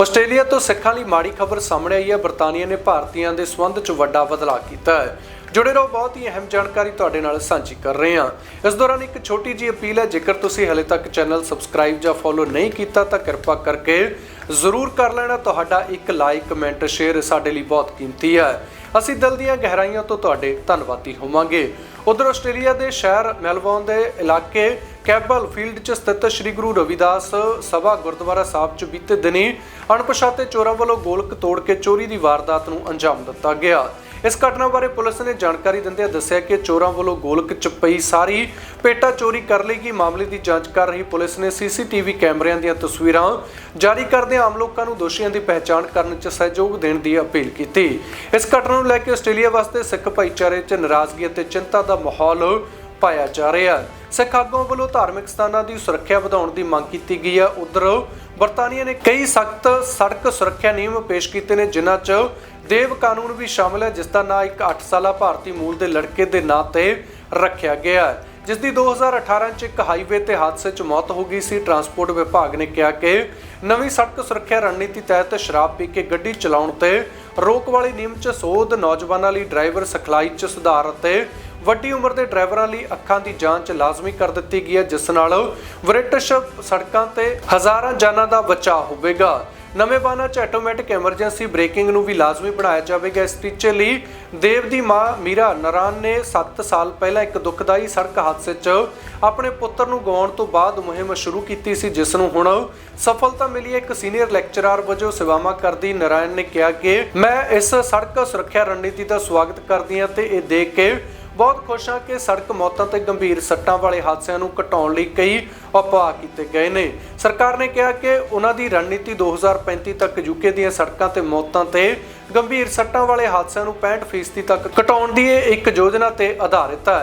Australia ਤੋਂ ਸਿੱਖਾਂ ਲਈ ਮਾੜੀ ਖਬਰ ਸਾਹਮਣੇ ਆਈ ਹੈ। ਬਰਤਾਨੀਆ ਨੇ ਭਾਰਤੀਆਂ ਦੇ ਸੰਬੰਧ 'ਚ ਵੱਡਾ ਬਦਲਾਅ ਕੀਤਾ ਹੈ। ਜੁੜੇ ਰਹੋ, ਬਹੁਤ ਹੀ ਅਹਿਮ ਜਾਣਕਾਰੀ ਤੁਹਾਡੇ ਨਾਲ ਸਾਂਝੀ ਕਰ ਰਹੇ ਹਾਂ। ਇਸ ਦੌਰਾਨ ਇੱਕ ਛੋਟੀ ਜਿਹੀ ਅਪੀਲ ਹੈ, ਜੇਕਰ ਤੁਸੀਂ ਹਲੇ ਤੱਕ ਚੈਨਲ ਸਬਸਕ੍ਰਾਈਬ ਜਾਂ ਫੋਲੋ ਨਹੀਂ ਕੀਤਾ, ਤਾਂ ਕਿਰਪਾ ਕਰਕੇ ਜ਼ਰੂਰ ਕਰ ਲੈਣਾ। ਤੁਹਾਡਾ ਇੱਕ ਲਾਈਕ, ਕਮੈਂਟ, ਸ਼ੇਅਰ ਸਾਡੇ ਲਈ ਬਹੁਤ ਕੀਮਤੀ ਹੈ। ਅਸੀਂ ਦਿਲ ਦੀਆਂ ਗਹਿਰਾਈਆਂ ਤੋਂ ਤੁਹਾਡੇ ਧੰਨਵਾਦੀ ਹੋਵਾਂਗੇ। ਉਧਰ ਆਸਟ੍ਰੇਲੀਆ ਦੇ ਸ਼ਹਿਰ ਮੈਲਬੌਰਨ ਦੇ ਇਲਾਕੇ ਕੈਬਲ ਫੀਲਡ 'ਚ ਸਥਿਤ ਸ੍ਰੀ ਗੁਰੂ ਰਵਿਦਾਸ ਸਭਾ ਗੁਰਦੁਆਰਾ ਸਾਹਿਬ 'ਚ ਬੀਤੇ ਦਿਨੀ ਅਣਪਛਾਤੇ ਚੋਰਾਂ ਵੱਲੋਂ ਗੋਲਕ ਤੋੜ ਕੇ ਚੋਰੀ ਦੀ ਵਾਰਦਾਤ ਨੂੰ ਅੰਜਾਮ ਦਿੱਤਾ ਗਿਆ। ਇਸ ਘਟਨਾ ਬਾਰੇ ਪੁਲਿਸ ਨੇ ਜਾਣਕਾਰੀ ਦਿੰਦਿਆਂ ਦੱਸਿਆ ਕਿ ਚੋਰਾਂ ਵੱਲੋਂ ਗੋਲਕ 'ਚ ਪਈ ਸਾਰੀ ਪੇਟਾ ਚੋਰੀ ਕਰ ਲਈ ਗਈ। ਮਾਮਲੇ ਦੀ ਜਾਂਚ ਕਰ ਰਹੀ ਪੁਲਿਸ ਨੇ ਸੀਸੀਟੀਵੀ ਕੈਮਰਿਆਂ ਦੀਆਂ ਤਸਵੀਰਾਂ ਜਾਰੀ ਕਰਦਿਆਂ ਆਮ ਲੋਕਾਂ ਨੂੰ ਦੋਸ਼ੀਆਂ ਦੀ ਪਹਿਚਾਣ ਕਰਨ 'ਚ ਸਹਿਯੋਗ ਦੇਣ ਦੀ ਅਪੀਲ ਕੀਤੀ। ਇਸ ਘਟਨਾ ਨੂੰ ਲੈ ਕੇ ਆਸਟ੍ਰੇਲੀਆ ਵਾਸਤੇ ਸਿੱਖ ਭਾਈਚਾਰੇ 'ਚ ਨਾਰਾਜ਼ਗੀ ਅਤੇ ਚਿੰਤਾ ਦਾ ਮਾਹੌਲ ਪਾਇਆ ਜਾ ਰਿਹਾ ਹੈ। ਸਿੱਖ ਆਗੂਆਂ ਵੱਲੋਂ ਧਾਰਮਿਕ ਸਥਾਨਾਂ ਦੀ ਸੁਰੱਖਿਆ ਵਧਾਉਣ ਦੀ ਮੰਗ ਕੀਤੀ ਗਈ ਹੈ। ਉਧਰ ਬਰਤਾਨੀਆ ਨੇ ਕਈ ਸਖਤ ਸੜਕ ਸੁਰੱਖਿਆ ਨਿਯਮ ਪੇਸ਼ ਕੀਤੇ ਨੇ, ਜਿਨ੍ਹਾਂ 'ਚ ਦੇਵ ਕਾਨੂੰਨ ਵੀ ਸ਼ਾਮਲ ਹੈ, ਜਿਸ ਦਾ ਨਾਂ ਇੱਕ 8 ਸਾਲਾ ਭਾਰਤੀ ਮੂਲ ਦੇ ਲੜਕੇ ਦੇ ਨਾਂ ਤੇ ਰੱਖਿਆ ਗਿਆ ਹੈ। ਜਿਸ ਦੀ 2018 ਚ ਇੱਕ ਹਾਈਵੇ ਤੇ ਹਾਦਸੇ 'ਚ ਮੌਤ ਹੋ ਗਈ ਸੀ। ਟਰਾਂਸਪੋਰਟ ਵਿਭਾਗ ਨੇ ਕਿਹਾ ਕਿ ਨਵੀਂ ਸੜਕ ਸੁਰੱਖਿਆ ਰਣਨੀਤੀ ਤਹਿਤ ਸ਼ਰਾਬ ਪੀ ਕੇ ਗੱਡੀ ਚਲਾਉਣ ਤੇ ਰੋਕ ਵਾਲੇ ਨਿਯਮ 'ਚ ਸੋਧ ਨੌਜਵਾਨਾਂ ਲਈ ਡਰਾਈਵਰ ਸਿਖਲਾਈ 'ਚ ਸੁਧਾਰ ਅਤੇ ਵੱਡੀ ਉਮਰ ਦੇ ਡਰਾਈਵਰਾਂ ਲਈ ਅੱਖਾਂ ਦੀ ਜਾਂਚ ਲਾਜ਼ਮੀ ਕਰ ਦਿੱਤੀ ਗਈ ਹੈ, ਜਿਸ ਨਾਲ ਬ੍ਰਿਟਿਸ਼ ਸੜਕਾਂ ਤੇ ਹਜ਼ਾਰਾਂ ਜਾਨਾਂ ਦਾ ਬਚਾਅ ਹੋਵੇਗਾ। ਨਵੇਂ ਵਾਹਨਾਂ 'ਚ ਆਟੋਮੈਟਿਕ ਐਮਰਜੈਂਸੀ ਬ੍ਰੇਕਿੰਗ ਨੂੰ ਵੀ ਲਾਜ਼ਮੀ ਬਣਾਇਆ ਜਾਵੇਗਾ। ਇਸ ਟੀਚੇ ਲਈ ਦੇਵ ਦੀ ਮਾਂ ਮੀਰਾ ਨਰਾਨ ਨੇ 7 ਸਾਲ ਪਹਿਲਾਂ ਇੱਕ ਦੁਖਦਾਈ ਸੜਕ ਹਾਦਸੇ 'ਚ ਆਪਣੇ ਪੁੱਤਰ ਨੂੰ ਗਵਾਉਣ ਤੋਂ ਬਾਅਦ ਮੁਹਿੰਮ ਸ਼ੁਰੂ ਕੀਤੀ ਸੀ, ਜਿਸ ਨੂੰ ਹੁਣ ਸਫਲਤਾ ਮਿਲੀ ਹੈ। ਇੱਕ ਸੀਨੀਅਰ ਲੈਕਚਰਰ ਵਜੋਂ ਸੇਵਾਵਾਂ ਕਰਦੀ ਨਰਾਇਣ ਨੇ ਕਿਹਾ ਕਿ, ਮੈਂ ਇਸ ਸੜਕ ਸੁਰੱਖਿਆ ਰਣਨੀਤੀ ਦਾ ਸਵਾਗਤ ਕਰਦੀ ਹਾਂ ਤੇ ਇਹ ਦੇਖ ਕੇ ਬਹੁਤ ਖੁਸ਼ ਹਾਂ ਕਿ ਸੜਕ ਮੌਤਾਂ ਤੇ ਗੰਭੀਰ ਸੱਟਾਂ ਵਾਲੇ ਹਾਦਸਿਆਂ ਨੂੰ ਘਟਾਉਣ ਲਈ ਕਈ ਉਪਾਅ ਕੀਤੇ ਗਏ ਨੇ। ਸਰਕਾਰ ਨੇ ਕਿਹਾ ਕਿ ਉਹਨਾਂ ਦੀ ਰਣਨੀਤੀ 2035 ਤੱਕ ਯੂਕੇ ਦੀਆਂ ਸੜਕਾਂ ਤੇ ਮੌਤਾਂ ਤੇ ਗੰਭੀਰ ਸੱਟਾਂ ਵਾਲੇ ਹਾਦਸਿਆਂ ਨੂੰ 65% ਤੱਕ ਘਟਾਉਣ ਦੀ ਇਹ ਇੱਕ ਯੋਜਨਾ ਤੇ ਆਧਾਰਿਤ ਹੈ।